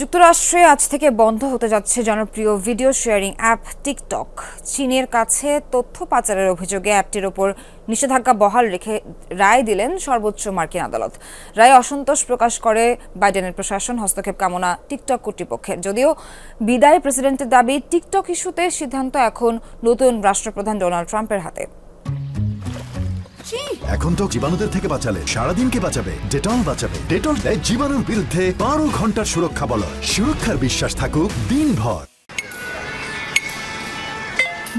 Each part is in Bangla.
যুক্তরাষ্ট্রে আজ থেকে বন্ধ হতে যাচ্ছে জনপ্রিয় ভিডিও শেয়ারিং অ্যাপ টিকটক। চীনের কাছে তথ্য পাচারের অভিযোগে অ্যাপটির ওপর নিষেধাজ্ঞা বহাল রেখে রায় দিলেন সর্বোচ্চ মার্কিন আদালত। রায় অসন্তোষ প্রকাশ করে বাইডেনের প্রশাসন হস্তক্ষেপ কামনা টিকটক কর্তৃপক্ষের। যদিও বিদায়ী প্রেসিডেন্টের দাবি, টিকটক ইস্যুতে সিদ্ধান্ত এখন নতুন রাষ্ট্রপ্রধান ডোনাল্ড ট্রাম্পের হাতে। এখন তো জীবাণুদের থেকে বাঁচালে সারাদিনকে বাঁচাবে ডেটল বাঁচাবে। ডেটল দেয় জীবাণুর বিরুদ্ধে বারো ঘণ্টার সুরক্ষা বল। সুরক্ষার বিশ্বাস থাকুক দিনভর।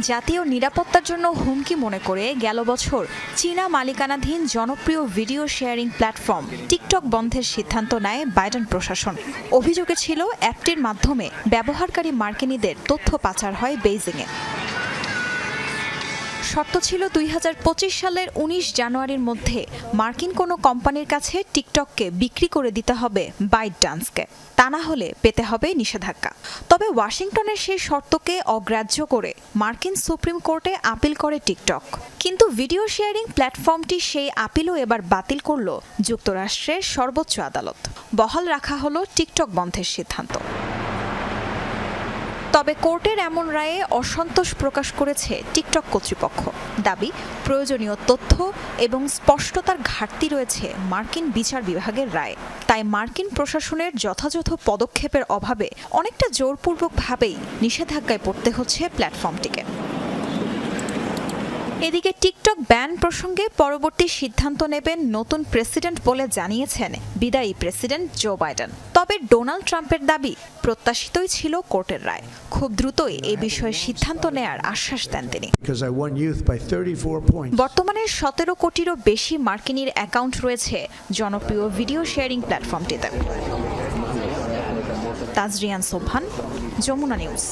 জাতীয় নিরাপত্তার জন্য হুমকি মনে করে গেল বছর চীনা মালিকানাধীন জনপ্রিয় ভিডিও শেয়ারিং প্ল্যাটফর্ম টিকটক বন্ধের সিদ্ধান্ত নেয় বাইডেন প্রশাসন। অভিযোগে ছিল অ্যাপটির মাধ্যমে ব্যবহারকারী মার্কিনীদের তথ্য পাচার হয় বেইজিংয়ে। শর্ত ছিল দুই হাজার পঁচিশ সালের ১৯ জানুয়ারির মধ্যে মার্কিন কোনো কোম্পানির কাছে টিকটককে বিক্রি করে দিতে হবে বাইট ডান্সকে তা না হলে পেতে হবে নিষেধাজ্ঞা। তবে ওয়াশিংটনের সেই শর্তকে অগ্রাহ্য করে মার্কিন সুপ্রিম কোর্টে আপিল করে টিকটক। কিন্তু ভিডিও শেয়ারিং প্ল্যাটফর্মটি সেই আপিলও এবার বাতিল করল যুক্তরাষ্ট্রের সর্বোচ্চ আদালত। বহাল রাখা হলো টিকটক বন্ধের সিদ্ধান্ত। তবে কোর্টের এমন রায়ে অসন্তোষ প্রকাশ করেছে টিকটক কর্তৃপক্ষ। দাবি, প্রয়োজনীয় তথ্য এবং স্পষ্টতার ঘাটতি রয়েছে মার্কিন বিচার বিভাগের রায়ে। তাই মার্কিন প্রশাসনের যথাযথ পদক্ষেপের অভাবে অনেকটা জোরপূর্বকভাবেই নিষেধাজ্ঞায় পড়তে হচ্ছে প্ল্যাটফর্মটিকে। এদিকে টিকটক ব্যান প্রসঙ্গে পরবর্তী সিদ্ধান্ত নেবেন নতুন প্রেসিডেন্ট বলে জানিয়েছেন বিদায়ী প্রেসিডেন্ট জো বাইডেন। তবে ডোনাল্ড ট্রাম্পের দাবি প্রত্যাশিতই ছিল কোর্টের রায়। খুব দ্রুতই এ বিষয়ে সিদ্ধান্ত নেয়ার আশ্বাস দেন তিনি। Because I won youth by 34 points. বর্তমানে সতেরো কোটিরও বেশি মার্কিনীর অ্যাকাউন্ট রয়েছে জনপ্রিয় ভিডিও শেয়ারিং প্ল্যাটফর্মটিতে। তাজরিয়ান সোভান যমুনা নিউজ।